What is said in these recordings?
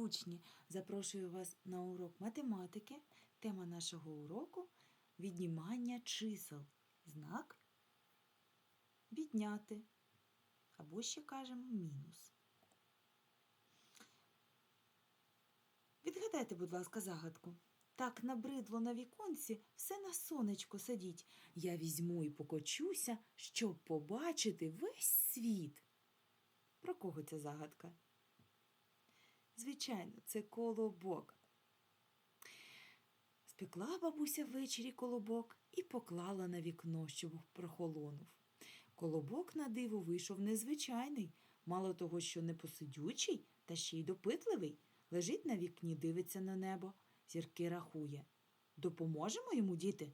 учні! Запрошую вас на урок математики. Тема нашого уроку віднімання чисел. Знак відняти. Або ще кажемо мінус. Відгадайте, будь ласка, загадку. Так набридло на віконці, все на сонечко сидіть. Я візьму і покочуся, щоб побачити весь світ. Про кого ця загадка? Звичайно, це колобок. Спекла бабуся ввечері колобок і поклала на вікно, щоб прохолонув. Колобок на диво вийшов незвичайний, мало того, що непосидючий, та ще й допитливий. Лежить на вікні, дивиться на небо, зірки рахує. Допоможемо йому, діти?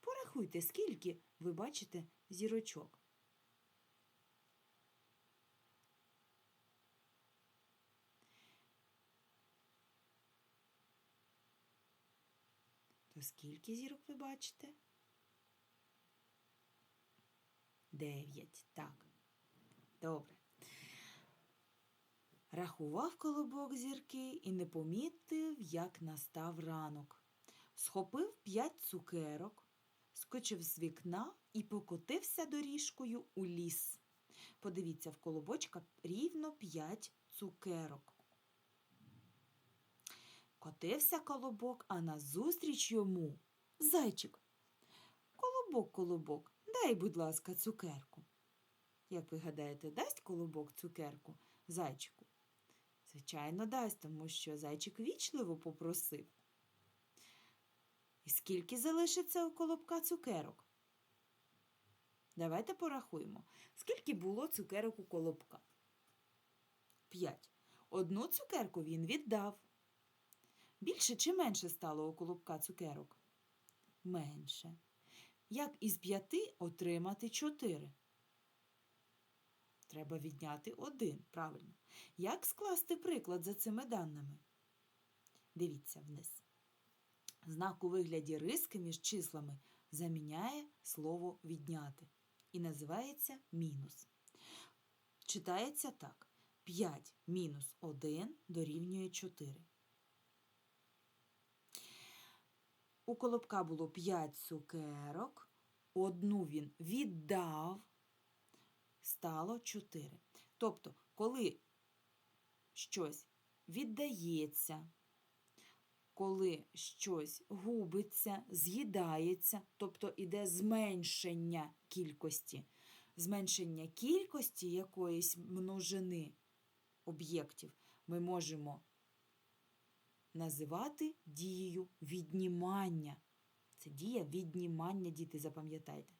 Порахуйте, скільки ви бачите зірочок. То скільки зірок ви бачите? Дев'ять. Так. Добре. Рахував колобок зірки і не помітив, як настав ранок. Схопив п'ять цукерок, скочив з вікна і покотився доріжкою у ліс. Подивіться, в колобочка рівно п'ять цукерок. Котився колобок, а назустріч йому зайчик. Колобок, колобок, дай, будь ласка, цукерку. Як ви гадаєте, дасть колобок цукерку зайчику? Звичайно, дасть, тому що зайчик вічливо попросив. І скільки залишиться у колобка цукерок? Давайте порахуємо. Скільки було цукерок у колобка? П'ять. Одну цукерку він віддав. Більше чи менше стало у колобка цукерок? Менше. Як із п'яти отримати чотири? Треба відняти один, правильно. Як скласти приклад за цими даними? Дивіться вниз. Знак у вигляді риски між числами заміняє слово відняти і називається мінус. Читається так. 5 мінус 1 дорівнює 4. У колобка було 5 цукерок, одну він віддав, стало 4. Тобто, коли щось віддається, коли щось губиться, з'їдається, тобто іде зменшення кількості, зменшення кількості якоїсь множини об'єктів, ми можемо називати дією віднімання. Це дія віднімання, діти, запам'ятайте.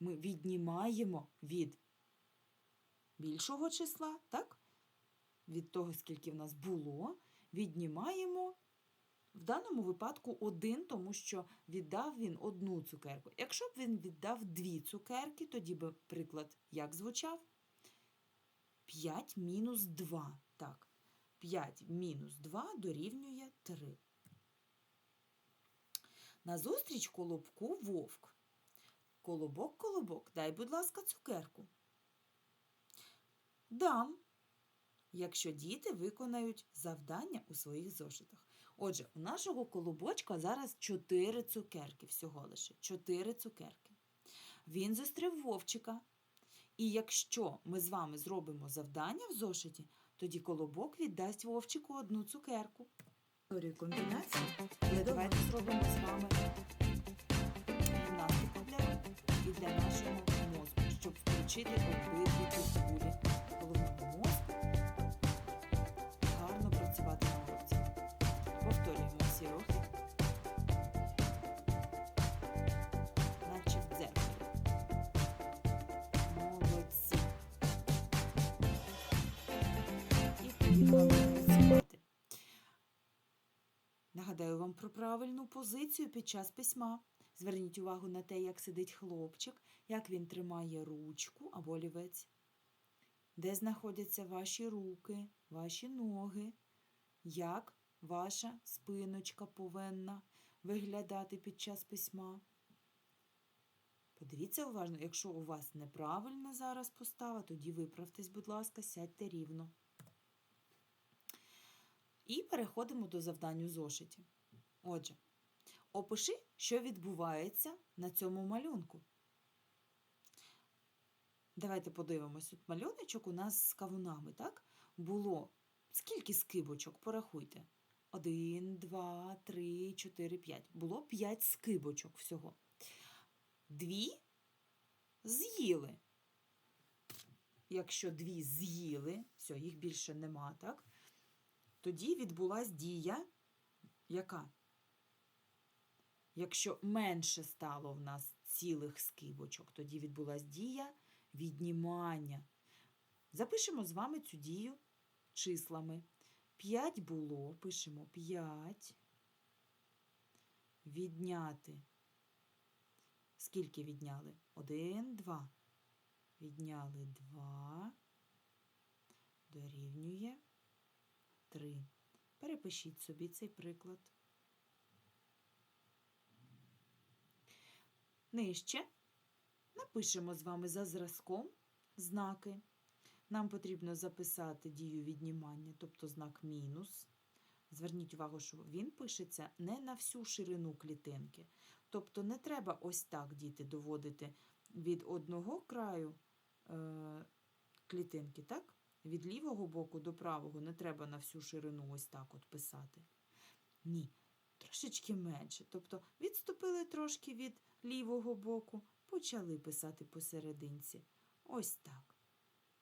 Ми віднімаємо від більшого числа, так? Від того, скільки в нас було, віднімаємо в даному випадку один, тому що віддав він одну цукерку. Якщо б він віддав дві цукерки, тоді би приклад як звучав? 5 мінус 2. Так. 5 мінус 2 дорівнює 3. Назустріч колобку вовк. Колобок, колобок, дай, будь ласка, цукерку. Дам, якщо діти виконають завдання у своїх зошитах. Отже, у нашого колобочка зараз 4 цукерки всього лише. 4 цукерки. Він зустрів вовчика. І якщо ми з вами зробимо завдання в зошиті, тоді колобок віддасть вовчику одну цукерку. Історію комбінації. Але давайте зробимо з вами гімнастику для, і для нашого мозку, щоб включити обидві півкулі Нагадаю вам про правильну позицію під час письма. Зверніть увагу на те, як сидить хлопчик, як він тримає ручку або олівець, де знаходяться ваші руки, ваші ноги, як ваша спиночка повинна виглядати під час письма. Подивіться уважно, якщо у вас неправильна зараз постава, тоді виправтесь, будь ласка, сядьте рівно. І переходимо до завдань зошиті. Отже, опиши, що відбувається на цьому малюнку. Давайте подивимось. Тут малюночок у нас з кавунами, так? Було. Скільки скибочок? Порахуйте. Один, два, три, чотири, п'ять. Було п'ять скибочок всього. Дві з'їли. Якщо дві з'їли, все, їх більше нема, так? Тоді відбулась дія, яка? Якщо менше стало в нас цілих скибочок, тоді відбулась дія віднімання. Запишемо з вами цю дію числами. 5 було, пишемо 5. Відняти. Скільки відняли? 1, 2. Відняли 2. Дорівнює 3. Перепишіть собі цей приклад. Нижче напишемо з вами за зразком знаки. Нам потрібно записати дію віднімання, тобто знак мінус. Зверніть увагу, що він пишеться не на всю ширину клітинки. Тобто не треба ось так діти доводити від одного краю е, клітинки, так? Від лівого боку до правого не треба на всю ширину ось так от писати. Ні, трошечки менше. Тобто відступили трошки від лівого боку, почали писати посерединці. Ось так.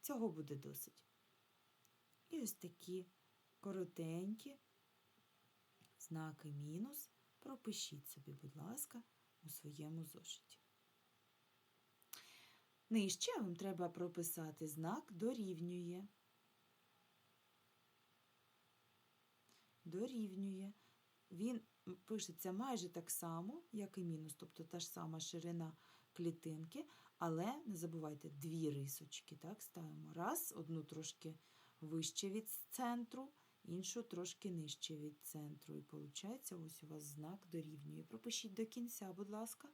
Цього буде досить. І ось такі коротенькі знаки мінус пропишіть собі, будь ласка, у своєму зошиті. Нижче вам треба прописати знак дорівнює. Дорівнює. Він пишеться майже так само, як і мінус, тобто та ж сама ширина клітинки, але не забувайте дві рисочки. Так, ставимо. Раз, одну трошки вище від центру, іншу трошки нижче від центру. І виходить, ось у вас знак дорівнює. Пропишіть до кінця, будь ласка.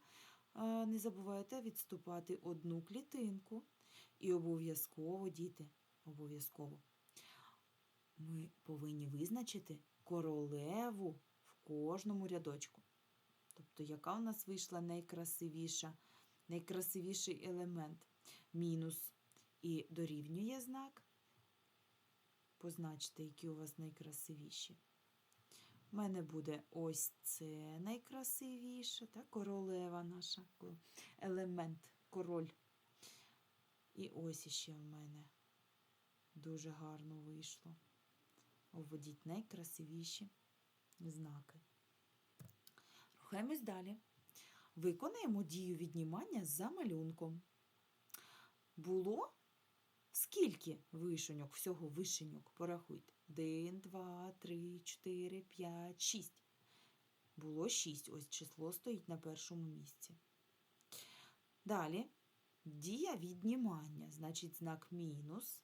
Не забувайте відступати одну клітинку. І обов'язково, діти, обов'язково. Ми повинні визначити королеву в кожному рядочку. Тобто, яка у нас вийшла найкрасивіша, найкрасивіший елемент. Мінус і дорівнює знак. Позначте, які у вас найкрасивіші. У мене буде ось це найкрасивіше, так? королева наша, елемент, король. І ось іще в мене дуже гарно вийшло. Обводіть найкрасивіші знаки. Рухаємось далі. Виконаємо дію віднімання за малюнком. Було скільки вишеньок, всього вишеньок? Порахуйте. 1, 2, 3, 4, 5, 6. Було 6. Ось число стоїть на першому місці. Далі дія віднімання, значить знак мінус.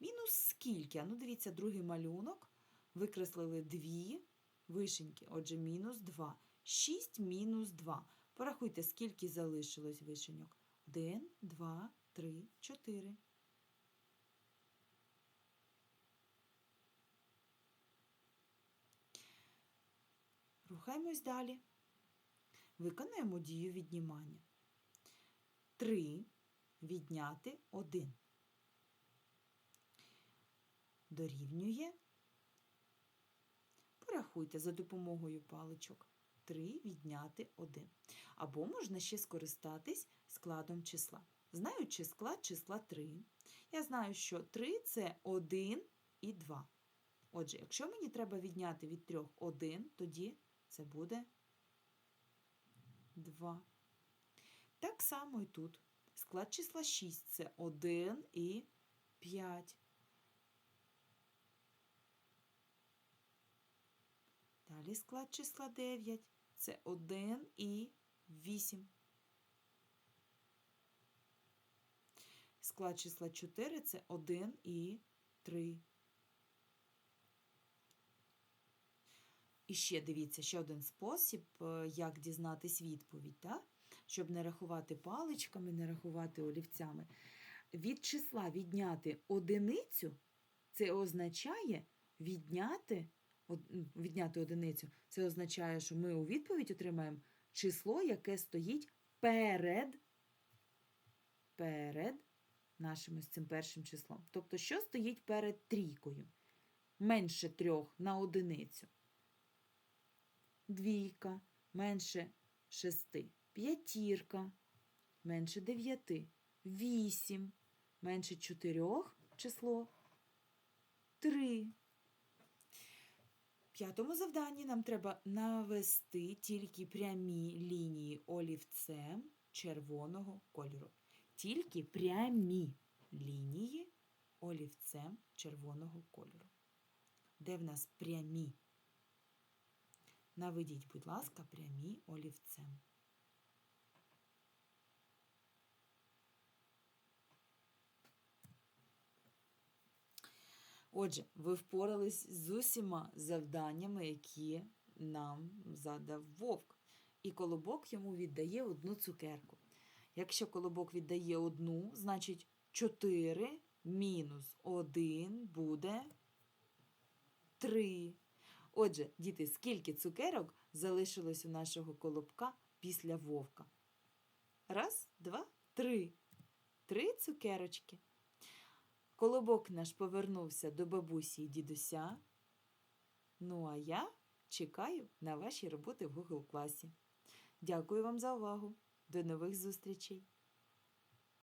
Мінус скільки? Ну, дивіться, другий малюнок. Викреслили дві вишеньки. Отже, мінус 2. 6 мінус 2. Порахуйте, скільки залишилось вишеньок. 1, 2, 3, 4. Рухаємось далі. Виконаємо дію віднімання. 3 відняти 1. Дорівнює. Порахуйте за допомогою паличок. 3 відняти 1. Або можна ще скористатись складом числа. Знаючи склад числа 3, я знаю, що 3 це 1 і 2. Отже, якщо мені треба відняти від 3 1, тоді це буде 2. Так само і тут. Склад числа 6 це 1 і 5. Далі склад числа 9 це 1 і 8. Склад числа 4 це 1 і 3. І ще дивіться, ще один спосіб, е, як дізнатись відповідь, так? щоб не рахувати паличками, не рахувати олівцями. Від числа відняти одиницю, це означає відняти відняти одиницю, це означає, що ми у відповідь отримаємо число, яке стоїть перед, перед нашим ось цим першим числом. Тобто, що стоїть перед трійкою? Менше трьох на одиницю. Двійка, менше шести. П'ятірка, менше дев'яти. Вісім, менше чотирьох число. Три. В п'ятому завданні нам треба навести тільки прямі лінії олівцем червоного кольору. Тільки прямі лінії олівцем червоного кольору. Де в нас прямі? Наведіть, будь ласка, прямі олівцем. Отже, ви впорались з усіма завданнями, які нам задав вовк. І колобок йому віддає одну цукерку. Якщо колобок віддає одну, значить 4 мінус 1 буде 3. Отже, діти, скільки цукерок залишилось у нашого колобка після вовка? Раз, два, три. Три цукерочки. Колобок наш повернувся до бабусі і дідуся. Ну, а я чекаю на ваші роботи в Google класі. Дякую вам за увагу. До нових зустрічей!